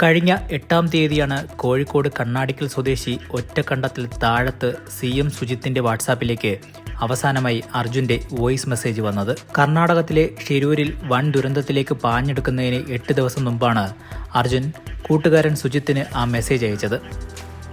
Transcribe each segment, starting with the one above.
കഴിഞ്ഞ എട്ടാം തീയതിയാണ് കോഴിക്കോട് കണ്ണാടിക്കൽ സ്വദേശി ഒറ്റക്കണ്ടത്തിൽ താഴത്ത് സി എം സുജിത്തിന്റെ വാട്സാപ്പിലേക്ക് അവസാനമായി അർജുന്റെ വോയിസ് മെസ്സേജ് വന്നത്. കർണാടകത്തിലെ ഷിരൂരിൽ വൻ ദുരന്തത്തിലേക്ക് പാഞ്ഞെടുക്കുന്നതിന് എട്ട് ദിവസം മുമ്പാണ് അർജുൻ കൂട്ടുകാരൻ സുജിത്തിന് ആ മെസ്സേജ് അയച്ചത്.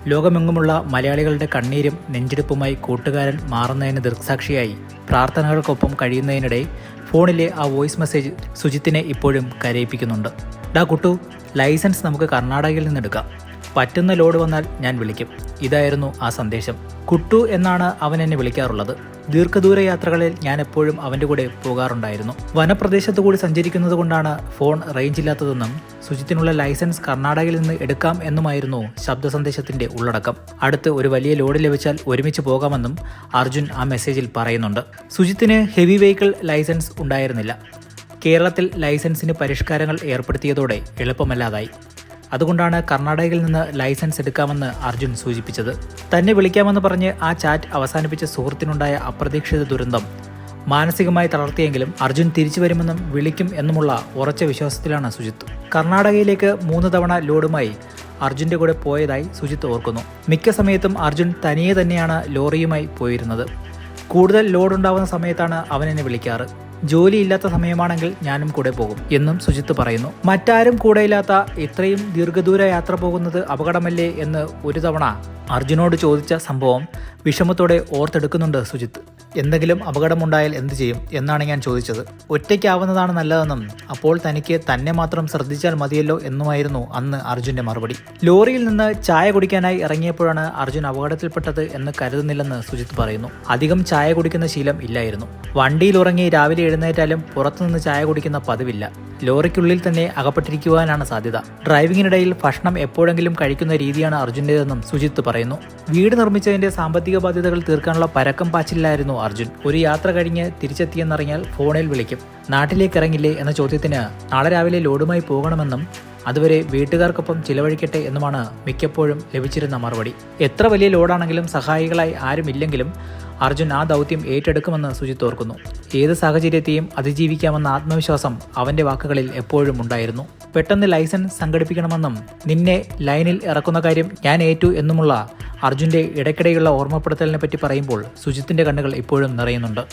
ലോകമെങ്ങുമുള്ള മലയാളികളുടെ കണ്ണീരും നെഞ്ചെടുപ്പുമായി കൂട്ടുകാരൻ മാറുന്നതിന് ദൃക്സാക്ഷിയായി പ്രാർത്ഥനകൾക്കൊപ്പം കഴിയുന്നതിനിടെ ഫോണിലെ ആ വോയിസ് മെസ്സേജ് സുജിത്തിനെ ഇപ്പോഴും കരയിപ്പിക്കുന്നുണ്ട്. ഡാ കുട്ടു ലൈസൻസ് നമുക്ക് കർണാടകയിൽ നിന്ന് എടുക്കാം പറ്റുന്ന ലോഡ് വന്നാൽ ഞാൻ വിളിക്കും. ഇതായിരുന്നു ആ സന്ദേശം. കുട്ടു എന്നാണ് അവൻ എന്നെ വിളിക്കാറുള്ളത്. ദീർഘദൂര യാത്രകളിൽ ഞാൻ എപ്പോഴും അവന്റെ കൂടെ പോകാറുണ്ടായിരുന്നു. വനപ്രദേശത്തു കൂടി സഞ്ചരിക്കുന്നത് കൊണ്ടാണ് ഫോൺ റേഞ്ച് ഇല്ലാത്തതെന്നും സുജിത്തിനുള്ള ലൈസൻസ് കർണാടകയിൽ നിന്ന് എടുക്കാം എന്നുമായിരുന്നു ശബ്ദ സന്ദേശത്തിന്റെ ഉള്ളടക്കം. അടുത്ത് ഒരു വലിയ ലോഡ് ലഭിച്ചാൽ ഒരുമിച്ച് പോകാമെന്നും അർജുൻ ആ മെസ്സേജിൽ പറയുന്നുണ്ട്. സുജിത്തിന് ഹെവി വെഹിക്കിൾ ലൈസൻസ് ഉണ്ടായിരുന്നില്ല. കേരളത്തിൽ ലൈസൻസിന് പരിഷ്കാരങ്ങൾ ഏർപ്പെടുത്തിയതോടെ എളുപ്പമല്ലാതായി. അതുകൊണ്ടാണ് കർണാടകയിൽ നിന്ന് ലൈസൻസ് എടുക്കാമെന്ന് അർജുൻ സൂചിപ്പിച്ചത്. തന്നെ വിളിക്കാമെന്ന് പറഞ്ഞ് ആ ചാറ്റ് അവസാനിപ്പിച്ച സുഹൃത്തിനുണ്ടായ അപ്രതീക്ഷിത ദുരന്തം. മാനസികമായി തളർത്തിയെങ്കിലും അർജുൻ തിരിച്ചു വരുമെന്നും വിളിക്കും എന്നുമുള്ള ഉറച്ച വിശ്വാസത്തിലാണ് സുജിത്ത്. കർണാടകയിലേക്ക് മൂന്ന് തവണ ലോഡുമായി അർജുന്റെ കൂടെ പോയതായി സുജിത്ത് ഓർക്കുന്നു. മിക്ക സമയത്തും അർജുൻ തനിയെ തന്നെയാണ് ലോറിയുമായി പോയിരുന്നത്. കൂടുതൽ ലോഡുണ്ടാവുന്ന സമയത്താണ് അവൻ എന്നെ വിളിക്കാറ്. ജോലിയില്ലാത്ത സമയമാണെങ്കിൽ ഞാനും കൂടെ പോകും എന്നും സുജിത്ത് പറയുന്നു. മറ്റാരും കൂടെയില്ലാത്ത ഇത്രയും ദീർഘദൂര യാത്ര പോകുന്നത് അപകടമല്ലേ എന്ന് ഒരു തവണ അർജുനോട് ചോദിച്ച സംഭവം വിഷമത്തോടെ ഓർത്തെടുക്കുന്നുണ്ട് സുജിത്ത്. എന്തെങ്കിലും അപകടമുണ്ടായാൽ എന്ത് ചെയ്യും എന്നാണ് ഞാൻ ചോദിച്ചത്. ഒറ്റയ്ക്കാവുന്നതാണ് നല്ലതെന്നും അപ്പോൾ തനിക്ക് തന്നെ മാത്രം ശ്രദ്ധിച്ചാൽ മതിയല്ലോ എന്നുമായിരുന്നു അന്ന് അർജുന്റെ മറുപടി. ലോറിയിൽ നിന്ന് ചായ കുടിക്കാനായി ഇറങ്ങിയപ്പോഴാണ് അർജുൻ അപകടത്തിൽപ്പെട്ടത് എന്ന് കരുതുന്നില്ലെന്ന് സുജിത് പറയുന്നു. അധികം ചായ കുടിക്കുന്ന ശീലം ഇല്ലായിരുന്നു. വണ്ടിയിൽ ഉറങ്ങി രാവിലെ എഴുന്നേറ്റാലും പുറത്തുനിന്ന് ചായ കുടിക്കുന്ന പതിവില്ല. ലോറിക്കുള്ളിൽ തന്നെ അകപ്പെട്ടിരിക്കുവാനാണ് സാധ്യത. ഡ്രൈവിംഗിനിടയിൽ ഭക്ഷണം എപ്പോഴെങ്കിലും കഴിക്കുന്ന രീതിയാണ് അർജുന്റെതെന്നും സുജിത്ത് പറയുന്നു. വീട് നിർമ്മിച്ചതിന്റെ സാമ്പത്തിക ബാധ്യതകൾ തീർക്കാനുള്ള പരക്കം പാച്ചിലായിരുന്നു അർജുൻ. ഒരു യാത്ര കഴിഞ്ഞ് തിരിച്ചെത്തിയെന്നറിഞ്ഞാൽ ഫോണിൽ വിളിക്കും. നാട്ടിലേക്ക് ഇറങ്ങില്ലേ എന്ന ചോദ്യത്തിന് നാളെ രാവിലെ ലോഡുമായി പോകണമെന്നും അതുവരെ വീട്ടുകാർക്കൊപ്പം ചിലവഴിക്കട്ടെ എന്നുമാണ് മിക്കപ്പോഴും ലഭിച്ചിരുന്ന മറുപടി. എത്ര വലിയ ലോഡാണെങ്കിലും സഹായികളായി ആരുമില്ലെങ്കിലും അർജുൻ ആ ദൗത്യം ഏറ്റെടുക്കുമെന്ന് സുജിത്ത് ഓർക്കുന്നു. ഏത് സാഹചര്യത്തെയും അതിജീവിക്കാമെന്ന ആത്മവിശ്വാസം അവന്റെ വാക്കുകളിൽ എപ്പോഴും ഉണ്ടായിരുന്നു. പെട്ടെന്ന് ലൈസൻസ് സംഘടിപ്പിക്കണമെന്നും നിന്നെ ലൈനിൽ ഇറക്കുന്ന കാര്യം ഞാൻ ഏറ്റു എന്നുമുള്ള അർജുന്റെ ഇടയ്ക്കിടെയുള്ള ഓർമ്മപ്പെടുത്തലിനെ പറ്റി പറയുമ്പോൾ സുജിത്തിന്റെ കണ്ണുകൾ ഇപ്പോഴും നിറയുന്നുണ്ട്.